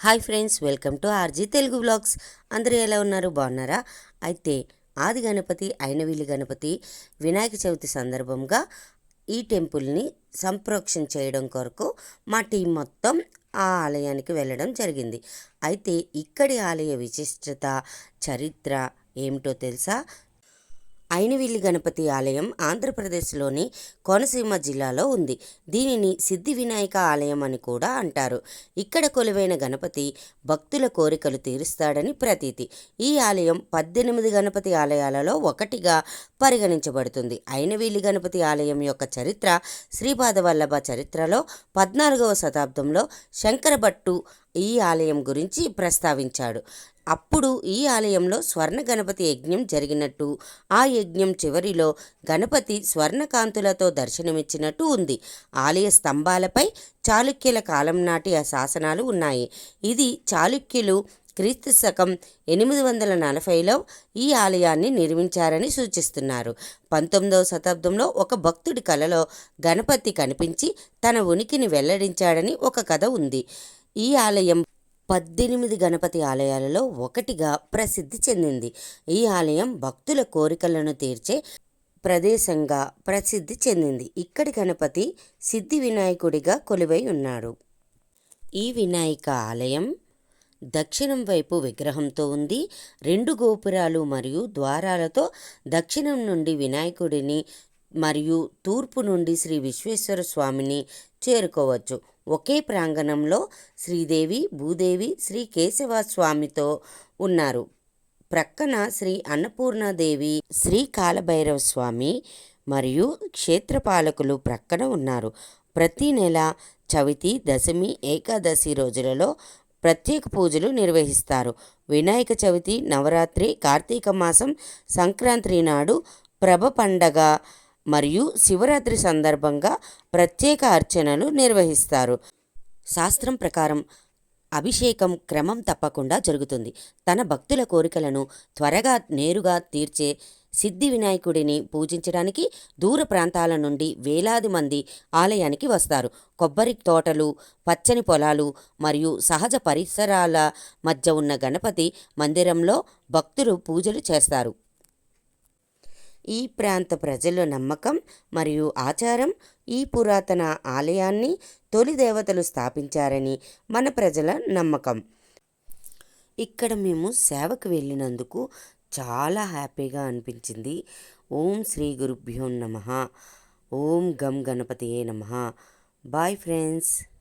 Hi friends welcome to RG Telugu blogs అందరూ ఎలా ఉన్నారు? బాగున్నారా? అయితే ఆది గణపతి అయినవీలి గణపతి వినాయక చవితి సందర్భంగా ఈ టెంపుల్ని సంప్రోక్షణ చేయడం కొరకు మా టీం మొత్తం ఆ ఆలయానికి వెళ్ళడం జరిగింది. అయితే ఇక్కడి ఆలయ విశిష్టత చరిత్ర ఏమిటో తెలుసా? అయినవిల్లి గణపతి ఆలయం ఆంధ్రప్రదేశ్లోని కోనసీమ జిల్లాలో ఉంది. దీనిని సిద్ధి వినాయక ఆలయం అని కూడా అంటారు. ఇక్కడ కొలువైన గణపతి భక్తుల కోరికలు తీరుస్తాడని ప్రతీతి. ఈ ఆలయం పద్దెనిమిది గణపతి ఆలయాలలో ఒకటిగా పరిగణించబడుతుంది. అయినవిల్లి గణపతి ఆలయం యొక్క చరిత్ర శ్రీపాదవల్లభ చరిత్రలో పద్నాలుగవ శతాబ్దంలో శంకరభట్టు ఈ ఆలయం గురించి ప్రస్తావించాడు. అప్పుడు ఈ ఆలయంలో స్వర్ణ గణపతి యజ్ఞం జరిగినట్టు ఆ యజ్ఞం చివరిలో గణపతి స్వర్ణకాంతులతో దర్శనమిచ్చినట్టు ఉంది. ఆలయ స్తంభాలపై చాళుక్యుల కాలం నాటి ఆ శాసనాలు ఉన్నాయి. ఇది చాళుక్యులు క్రీస్తు శకం ఎనిమిది వందల నలభైలో ఈ ఆలయాన్ని నిర్మించారని సూచిస్తున్నారు. పంతొమ్మిదవ శతాబ్దంలో ఒక భక్తుడి కలలో గణపతి కనిపించి తన ఉనికిని వెల్లడించాడని ఒక కథ ఉంది. ఈ ఆలయం పద్దెనిమిది గణపతి ఆలయాలలో ఒకటిగా ప్రసిద్ధి చెందింది. ఈ ఆలయం భక్తుల కోరికలను తీర్చే ప్రదేశంగా ప్రసిద్ధి చెందింది. ఇక్కడి గణపతి సిద్ధి వినాయకుడిగా కొలువై ఉన్నాడు. ఈ వినాయక ఆలయం దక్షిణం వైపు విగ్రహంతో ఉంది. రెండు గోపురాలు మరియు ద్వారాలతో దక్షిణం నుండి వినాయకుడిని మరియు తూర్పు నుండి శ్రీ విశ్వేశ్వర స్వామిని చేరుకోవచ్చు. ఒకే ప్రాంగణంలో శ్రీదేవి భూదేవి శ్రీ కేశవ స్వామితో ఉన్నారు. ప్రక్కన శ్రీ అన్నపూర్ణాదేవి శ్రీ కాలభైరవ స్వామి మరియు క్షేత్రపాలకులు ప్రక్కన ఉన్నారు. ప్రతి నెల చవితి దశమి ఏకాదశి రోజులలో ప్రత్యేక పూజలు నిర్వహిస్తారు. వినాయక చవితి నవరాత్రి కార్తీక మాసం సంక్రాంతి నాడు ప్రభ పండగ మరియు శివరాత్రి సందర్భంగా ప్రత్యేక అర్చనలు నిర్వహిస్తారు. శాస్త్రం ప్రకారం అభిషేకం క్రమం తప్పకుండా జరుగుతుంది. తన భక్తుల కోరికలను త్వరగా నేరుగా తీర్చే సిద్ధి వినాయకుడిని పూజించడానికి దూర ప్రాంతాల నుండి వేలాది మంది ఆలయానికి వస్తారు. కొబ్బరి తోటలు పచ్చని పొలాలు మరియు సహజ పరిసరాల మధ్య ఉన్న గణపతి మందిరంలో భక్తులు పూజలు చేస్తారు. ఈ ప్రాంత ప్రజల నమ్మకం మరియు ఆచారం ఈ పురాతన ఆలయాన్ని తొలి దేవతలు స్థాపించారని మన ప్రజల నమ్మకం. ఇక్కడ మేము సేవకు వెళ్ళినందుకు చాలా హ్యాపీగా అనిపించింది. ఓం శ్రీ గురుభ్యో నమ. ఓం గం గణపతియే నమ. Bye friends.